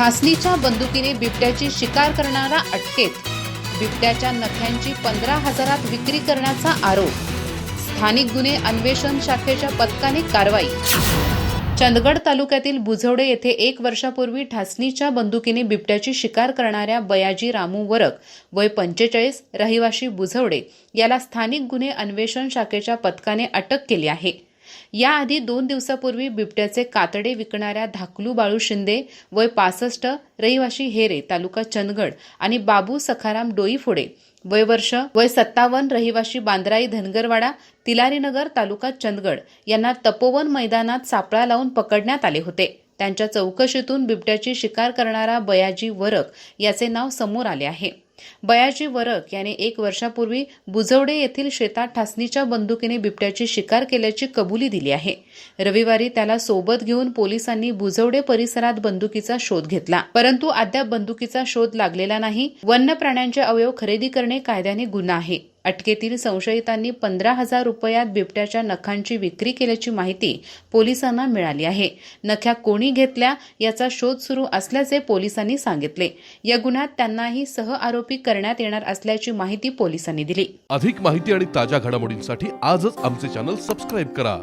ठासनीच्या बंदुकीने बिबट्याची शिकार करणारा अटकेत. बिबट्याच्या नख्यांची पंधरा हजारात विक्री करण्याचा आरोप. स्थानिक गुन्हे अन्वेषण शाखेच्या पथकाने कारवाई. चंदगड तालुक्यातील बुझवडे येथे एक वर्षापूर्वी ठासणीच्या बंदुकीने बिबट्याची शिकार करणाऱ्या बयाजी रामू वरक वय पंचेचाळीस रहिवाशी बुझवडे याला स्थानिक गुन्हे अन्वेषण शाखेच्या पथकाने अटक केली आहे. याआधी दोन दिवसापूर्वी बिबट्याचे कातडे विकणाऱ्या धाकलू बाळू शिंदे वय पासष्ट रहिवाशी हेरे तालुका चंदगड आणि बाबू सखाराम डोईफोडे वय वर्ष वय सत्तावन्न रहिवाशी बांद्राई धनगरवाडा तिलारीनगर तालुका चंदगड यांना तपोवन मैदानात सापळा लावून पकडण्यात आले होते. त्यांच्या चौकशीतून बिबट्याची शिकार करणारा बयाजी वरक याचे नाव समोर आले आहे. बयाजी वरक याने एक वर्षापूर्वी बुजवडे येथील शेतात ठासणीच्या बंदुकीने बिबट्याची शिकार केल्याची कबुली दिली आहे. रविवारी त्याला सोबत घेऊन पोलिसांनी बुजवडे परिसरात बंदुकीचा शोध घेतला. परंतु अद्याप बंदुकीचा शोध लागलेला नाही. वन्य प्राण्यांचे अवयव खरेदी करणे कायद्याने गुन्हा आहे. अटकेतील संशयितांनी पंधरा हजार रुपयात बिबट्याच्या नखांची विक्री केल्याची माहिती पोलिसांना मिळाली आहे. नख्या कोणी घेतल्या याचा शोध सुरू असल्याचे पोलिसांनी सांगितले. या गुन्ह्यात त्यांनाही सह आरोपी करण्यात येणार असल्याची माहिती पोलिसांनी दिली. अधिक माहिती आणि ताज्या घडामोडींसाठी आजच आमचे चॅनल सबस्क्राईब करा.